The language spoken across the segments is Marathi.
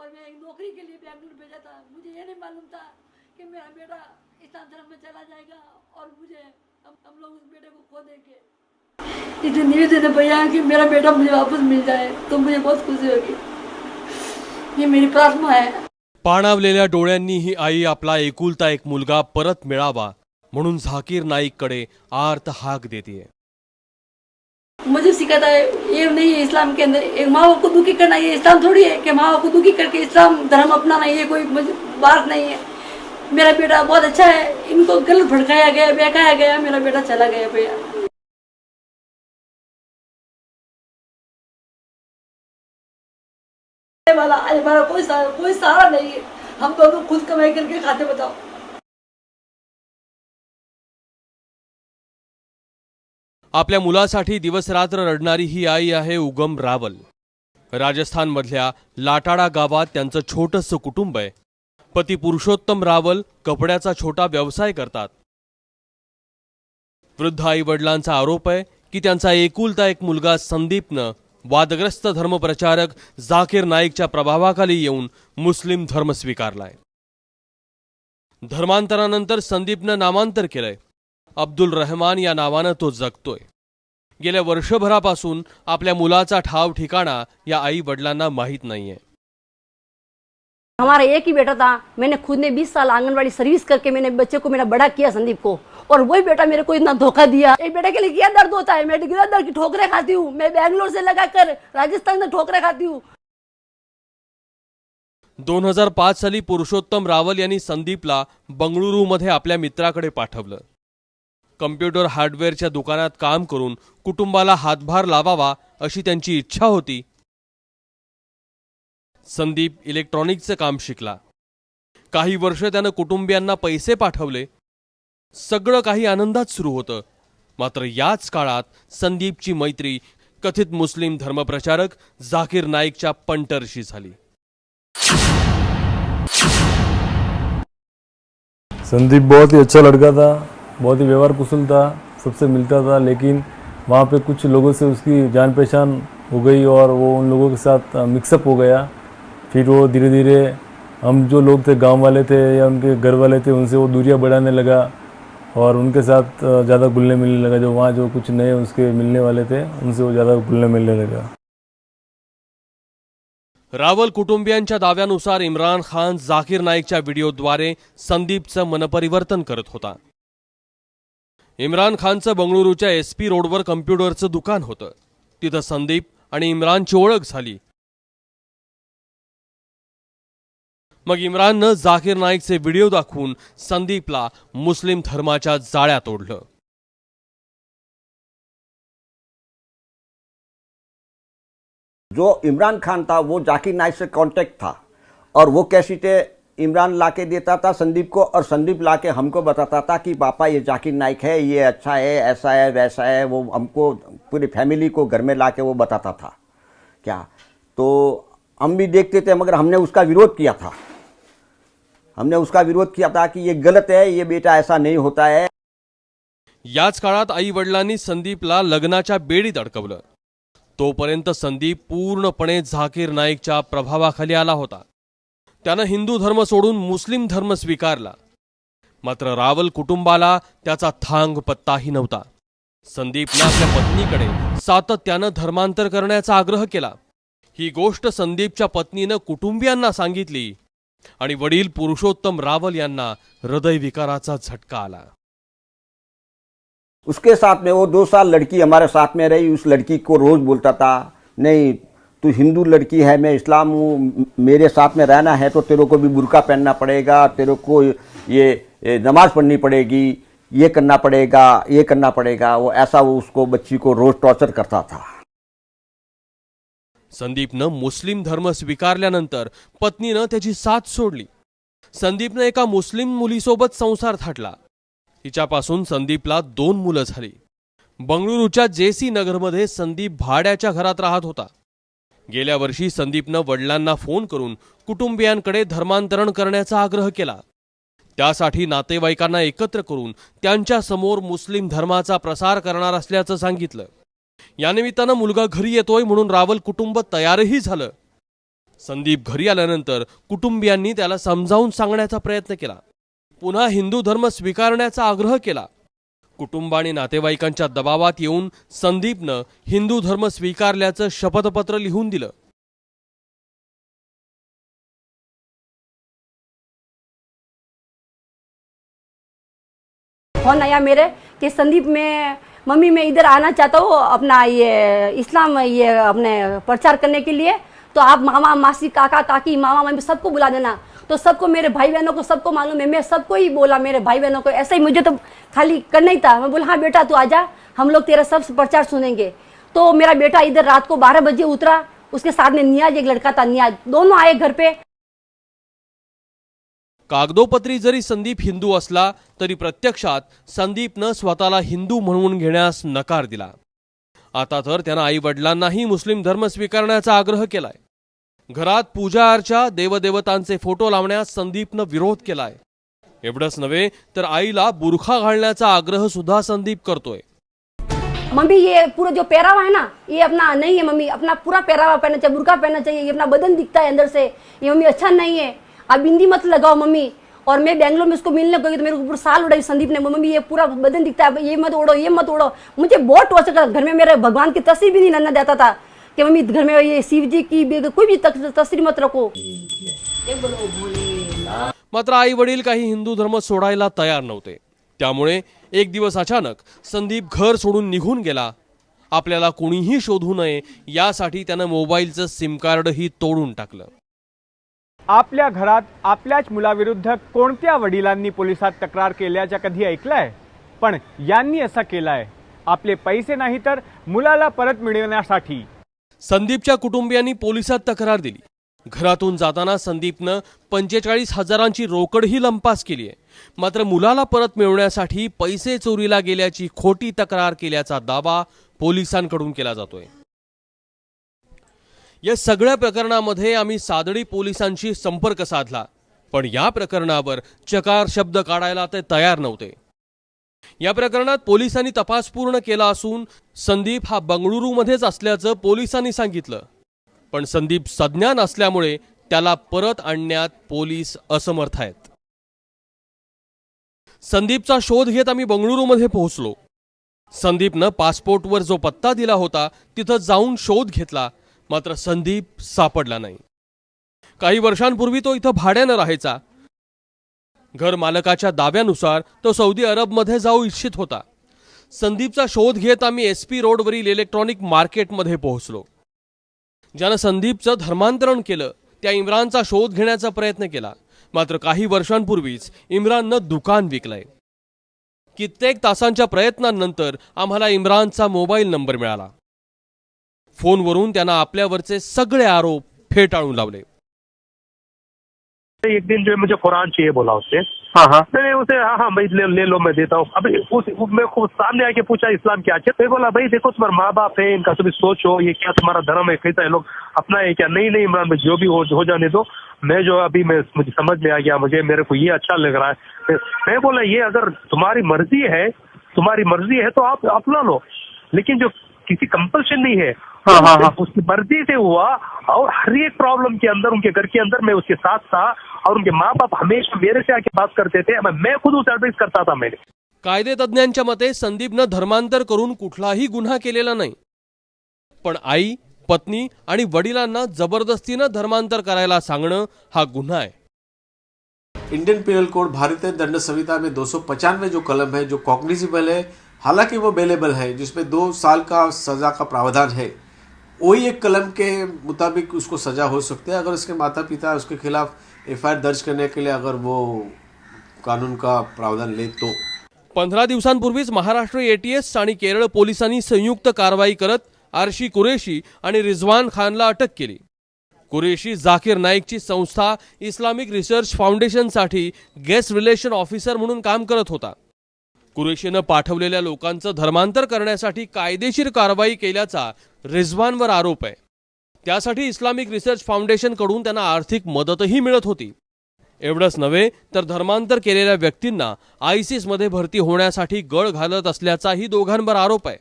और मैं एक नौकरी के लिए बैंगलोर भेजा था। मुझे ये नहीं मालूम था कि मेरा बेटा इस्लाम धर्म में चला जाएगा और मुझे हम हम लोग उस बेटे को खो देंगे। इसलिए निवेदन है भैया कि मेरा बेटा मुझे वापस मिल जाए तो मुझे बहुत खुशी होगी। ये मेरी प्रार्थना है। पाणावलेल्या डोळ्यांनी ही आई आपला एकुलता एक मुलगा परत मिळावा, म्हणून झाकीर नाईककडे आर्त हाक देते मुझे सिखाता है, ये नहीं है इस्लाम के अंदर, एक माँ बाप को दुखी करना ये इस्लाम थोड़ी है कि माँ बाप को दुखी करके इस्लाम धर्म अपनाना ये कोई बात नहीं है। मेरा बेटा बहुत अच्छा है, इनको गलत भड़काया गया, बहकाया गया, मेरा बेटा चला गया भैया वाला हमारा कोई सहारा कोई सहारा नहीं है। हम दोनों खुद कमाई करके खाते बताओ। आपल्या मुलासाठी दिवसरात्र रडणारी ही आई आहे उगम रावल. राजस्थानमधल्या लाटाडा गावात त्यांचं छोटंसं कुटुंब आहे. पती पुरुषोत्तम रावल कपड्याचा छोटा व्यवसाय करतात. वृद्ध आई वडिलांचा आरोप आहे की त्यांचा एकुलता एक मुलगा संदीपनं वादग्रस्त धर्मप्रचारक झाकीर नाईकच्या प्रभावाखाली येऊन मुस्लिम धर्म स्वीकारलाय. धर्मांतरानंतर संदीपनं नामांतर केलंय. अब्दुल रहमान या नावानं तो जगतोय. गेल्या वर्षभरापासून आपल्या मुलाचा ठाव ठिकाणा या आई वडिलांना माहीत नाहीये. हमारा एक ही बेटा था मैंने खुद ने 20 साल आंगनवाड़ी सर्विस करके मैंने बच्चे को मेरा बड़ा किया संदीप को और वही बेटा मेरे को इतना धोखा दिया। एक बेटे के लिए क्या दर्द होता है? मैं गिरा दर्द की ठोकरें खाती हूँ। मैं बैंगलोर से लगाकर राजस्थान से ठोकरें खाती हूँ। दोन हजार पाच साली पुरुषोत्तम रावल यांनी संदीपला बंगळुरूमध्ये आपल्या मित्राकडे पाठवलं. कम्प्युटर हार्डवेअरच्या दुकानात काम करून कुटुंबाला हातभार लावावा अशी त्यांची इच्छा होती. संदीप इलेक्ट्रॉनिकचं काम शिकला. काही वर्ष त्यानं कुटुंबियांना पैसे पाठवले. सगळं काही आनंदात सुरू होतं. मात्र याच काळात संदीपची मैत्री कथित मुस्लिम धर्मप्रचारक झाकीर नाईकच्या पंटरशी झाली. संदीप बहुत ही अच्छा लड़का था। बहुत ही व्यवहार कुशल था, सबसे मिलता था, लेकिन वहाँ पे कुछ लोगों से उसकी जान पहचान हो गई और वो उन लोगों के साथ मिक्सअप हो गया। फिर वो धीरे धीरे हम जो लोग थे, गाँव वाले थे या उनके घर वाले थे, उनसे वो दूरियाँ बढ़ाने लगा और उनके साथ ज़्यादा घुलने मिलने लगा। जो वहाँ जो कुछ नए उसके मिलने वाले थे, उनसे वो ज़्यादा घुलने मिलने लगा। रावल कुटुंबियांच्या दाव्यानुसार इम्रान खान, जाकीर नाईकच्या व्हिडिओद्वारे संदीपचं मनपरिवर्तन करत होता. इम्रान खानचं बंगळुरूच्या एस पी रोडवर कम्प्युटरचं दुकान होतं. तिथं संदीप आणि इम्रानची ओळख झाली. मग इम्राननं जाकीर नाईकचे व्हिडिओ दाखवून संदीपला मुस्लिम धर्माच्या जाळ्यात ओढलं जो इमरान खान था वो जाकिर नाइक से कांटेक्ट था और वो कैसेटें इमरान ला के देता था, संदीप को, और संदीप ला के हमको बताता था कि, पापा, ये जाकिर नाइक है, ये अच्छा है, ऐसा है, वैसा है, वो हमको, पूरी फैमिली को घर में ला के वो बताता था। क्या? तो हम भी देखते थे, मगर हमने उसका विरोध किया था। हमने उसका विरोध किया था कि, ये गलत है, ये बेटा ऐसा नहीं होता है। याच काळात आई वडिलांनी संदीपला लग्नाच्या बेडीत अडकवलं. तोपर्यंत संदीप पूर्णपणे झाकीर नाईकच्या प्रभावाखाली आला होता. त्यानं हिंदू धर्म सोडून मुस्लिम धर्म स्वीकारला. मात्र रावल कुटुंबाला त्याचा थांग पत्ताही नव्हता. संदीपनं आपल्या पत्नीकडे सातत्यानं धर्मांतर करण्याचा आग्रह केला. ही गोष्ट संदीपच्या पत्नीनं कुटुंबियांना सांगितली आणि वडील पुरुषोत्तम रावल यांना हृदयविकाराचा झटका आला. उसके साथ में वो दो साल लड़की हमारे साथ में रही उस लड़की को रोज बोलता था नहीं तू हिंदू लड़की है मैं इस्लाम हूँ मेरे साथ में रहना है तो तेरे को भी बुरका पहनना पड़ेगा तेरे को ये, ये नमाज पढ़नी पड़ेगी ये करना पड़ेगा ये करना पड़ेगा। वो ऐसा वो उसको बच्ची को रोज टॉर्चर करता था। संदीपनं मुस्लिम धर्म स्वीकारल्यानंतर पत्नीनं त्याची साथ सोडली. संदीपनं एका मुस्लिम मुलीसोबत संसार थाटला. हिच्यापासून संदीपला दोन मुलं झाली. बंगळुरूच्या जेसी नगरमध्ये संदीप भाड्याच्या घरात राहत होता. गेल्या वर्षी संदीपनं वडिलांना फोन करून कुटुंबियांकडे धर्मांतरण करण्याचा आग्रह केला. त्यासाठी नातेवाईकांना एकत्र करून त्यांच्यासमोर मुस्लिम धर्माचा प्रसार करणार असल्याचं सांगितलं. या निमित्तानं मुलगा घरी येतोय म्हणून रावल कुटुंब तयारही झालं. संदीप घरी आल्यानंतर कुटुंबियांनी त्याला समजावून सांगण्याचा प्रयत्न केला. पुन्हा हिंदू धर्म स्वीकारण्याचा आग्रह केला. कुटुंब आणि नातेवाईकांच्या दबावात हिंदू धर्म स्वीकारल्याचं शपथपत्र लिहून दिलं. फ़ोन आया मेरे कि संदीप में, मम्मी मैं इधर आना चाहता हूँ अपना ये इस्लाम, ये अपने प्रचार करने के लिए तो आप मामा, मासी, काका, काकी, मामा मम्मी सबको बुला देना। तो सबको मेरे भाई बहनों को सबको मालूम है। मैं सबको ही बोला मेरे भाई बहनों को ऐसा ही मुझे तो खाली करना ही था। मैं बोला हाँ बेटा तू आजा हम लोग तेरा सब प्रचार सुनेंगे। तो मेरा बेटा इधर रात को बारह बजे उतरा। उसके साथ में नियाज एक लड़का था नियाज। दोनों आए घर पे। कागदोपत्री जरी संदीप हिंदू असला तरी प्रत्यक्षात संदीपनं स्वतःला हिंदू म्हणून घेण्यास नकार दिला. आता तर त्यानं आई वडिलांनाही मुस्लिम धर्म स्वीकारण्याचा आग्रह केलाय. घरात पूजा अर्चा देवदेवतांचे फोटो लावण्यास संदीपनं विरोध केलाय. एवढंच नव्हे तर आईला बुरखा घालण्याचा आग्रह सुद्धा संदीप करतोय. मम्मी ये पूरा जो पहरावा है ना ये अपना नहीं है मम्मी अपना पूरा पहरावा पहनना चाहिए बुरका पहनना चाहिए ये अपना बदन दिखता है अंदर से ये मम्मी अच्छा नहीं है। आप बिंदी मत लगाओ मम्मी और मैं बैंगलोर में उसको मिलने गई तो मेरे को साल उड़ाई संदीप ने मम्मी ये पूरा बदन दिखता है ये मत उड़ो ये मत उड़ो मुझे बहुत टॉर्चर कर घर में मेरे भगवान की तस्वीर भी नहीं नन्ना देता था। कि मम्मी घर में ये शिव जी की कोई भी तक- तस्वीर मत रखो। मात्र आई वडील काही हिंदू धर्म सोडायला तयार नव्हते. त्यामुळे एक दिवस अचानक संदीप घर सोडून निघून गेला. आपल्याला कोणीही शोधू नये यासाठी त्यानं मोबाईलचं सिम कार्डही तोडून टाकलं. आपल्या घरात आपल्याच मुलाविरुद्ध कोणत्या वडिलांनी पोलिसात तक्रार केल्याच्या कधी ऐकलंय? पण यांनी असं केलंय. आपले पैसे नाही तर मुलाला परत मिळवण्यासाठी संदीपच्या कुटुंबियांनी पोलिसात तक्रार दिली. घरातून जाताना संदीपनं पंचेचाळीस हजारांची रोकडही लंपास केली आहे. मात्र मुलाला परत मिळवण्यासाठी पैसे चोरीला गेल्याची खोटी तक्रार केल्याचा दावा पोलिसांकडून केला जातोय. या सगळ्या प्रकरणामध्ये आम्ही सादडी पोलिसांशी संपर्क साधला. पण या प्रकरणावर चकार शब्द काढायला ते तयार नव्हते. या प्रकरणात पोलिसांनी तपास पूर्ण केला असून संदीप हा बंगळुरूमध्येच असल्याचं पोलिसांनी सांगितलं. पण संदीप सज्ञान असल्यामुळे त्याला परत आणण्यात पोलीस असमर्थ आहेत. संदीपचा शोध घेत आम्ही बंगळुरूमध्ये पोहोचलो. संदीपनं पासपोर्टवर जो पत्ता दिला होता तिथं जाऊन शोध घेतला मात्र संदीप सापडला नाही. काही वर्षांपूर्वी तो इथं भाड्यानं राहायचा घर मालकाच्या दाव्यानुसार तो सौदी अरबमध्ये जाऊ इच्छित होता. संदीपचा शोध घेत आम्ही एस पी रोडवरील इलेक्ट्रॉनिक मार्केटमध्ये पोहोचलो. ज्यानं संदीपचं धर्मांतरण केलं त्या इम्रानचा शोध घेण्याचा प्रयत्न केला. मात्र काही वर्षांपूर्वीच इम्राननं दुकान विकलंय. कित्येक तासांच्या प्रयत्नांनंतर आम्हाला इम्रानचा मोबाईल नंबर मिळाला. फोनवरून त्यानं आपल्यावरचे सगळे आरोप फेटाळून लावले. एक दिन जो है मुझे कुरान चाहिए बोला उससे। हाँ हाँ। मैंने उसे हाँ हाँ भाई ले, ले लो मैं देता हूँ। अभी उस, मैं खुद सामने आके पूछा इस्लाम क्या है तो बोला भाई देखो तुम्हारे माँ बाप है इनका तुम्हें सोचो ये क्या तुम्हारा धर्म है कैसा है लोग अपना है क्या? नहीं नहीं इमरान भाई जो भी हो हो जाने दो। मैं जो अभी मैं मुझे समझ में आ गया मुझे मेरे को ये अच्छा लग रहा है। मैं- मैं बोला ये अगर तुम्हारी मर्ज़ी है तुम्हारी मर्ज़ी है तो आप अपना लो। लेकिन जो किसी कंपल्शन नहीं है हाँ, हाँ, हाँ। उसकी मर्ज़ी से हुआ और हर एक प्रॉब्लम के अंदर उनके घर के अंदर मैं उसके साथ था और उनके माँ बाप हमेशा मेरे से आके बात करते थे मैं मैं खुद उसे एडवाइस करता था मैंने। कायदे तज्ज्ञांच्या मते संदीपनं धर्मांतर करून कुठलाही गुन्हा केलेला नाही. पण आई पत्नी आणि वडिलांना जबरदस्तीनं धर्मांतर करायला सांगणं हा गुन्हा आहे. इंडियन पिनल कोड भारतीय दंड संहिता में दो जो कलम है जो कॉग्निजिबल है हालांकि वो बेलेबल है जिसमें दो साल का सजा का प्रावधान है। वही एक कलम के मुताबिक उसको सजा हो सकती है। अगर उसके माता पिता उसके खिलाफ एफ दर्ज करने के लिए अगर वो कानून का प्रावधान ले तो। पंधरा दिवसांपूर्वीच महाराष्ट्र एटीएस आणि केरळ पोलिसांनी संयुक्त कारवाई करत आरशी कुरेशी आणि रिझवान खानला अटक केली. कुरेशी झाकीर नाईकची संस्था इस्लामिक रिसर्च फाउंडेशनसाठी गेस्ट रिलेशन ऑफिसर म्हणून काम करत होता. कुरेशीनं पाठवलेल्या लोकांचं धर्मांतर करण्यासाठी कायदेशीर कारवाई केल्याचा रिझवानवर आरोप आहे त्यासाठी इस्लामिक रिसर्च फाउंडेशनकडून त्यांना आर्थिक मदतही मिळत होती एवढंच नव्हे तर धर्मांतर केलेल्या व्यक्तींना आयसीसमध्ये भरती होण्यासाठी गळ घालत असल्याचाही दोघांवर आरोप आहे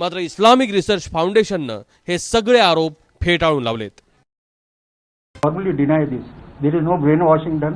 मात्र इस्लामिक रिसर्च फाउंडेशननं हे सगळे आरोप फेटाळून लावलेत formally deny this. There is no brainwashing done.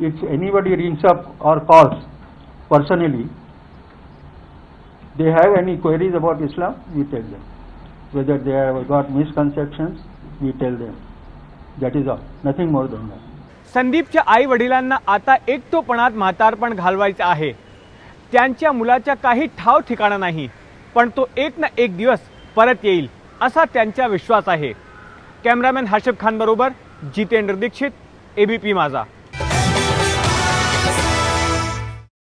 If anybody rings up or calls personally, they have any queries about Islam, we tell them. Whether they have got misconceptions, we tell them. That is all. Nothing more than that. संदीपच्या आई वडिलांना आता एकटोपणात म्हातारपण घालवायचं आहे त्यांच्या मुलाच्या काही ठाव ठिकाणा नाही पण तो एक ना एक दिवस परत येईल असा त्यांचा विश्वास आहे कॅमेरामॅन हाशिब खान बरोबर जितेंद्र दीक्षित एबीपी माझा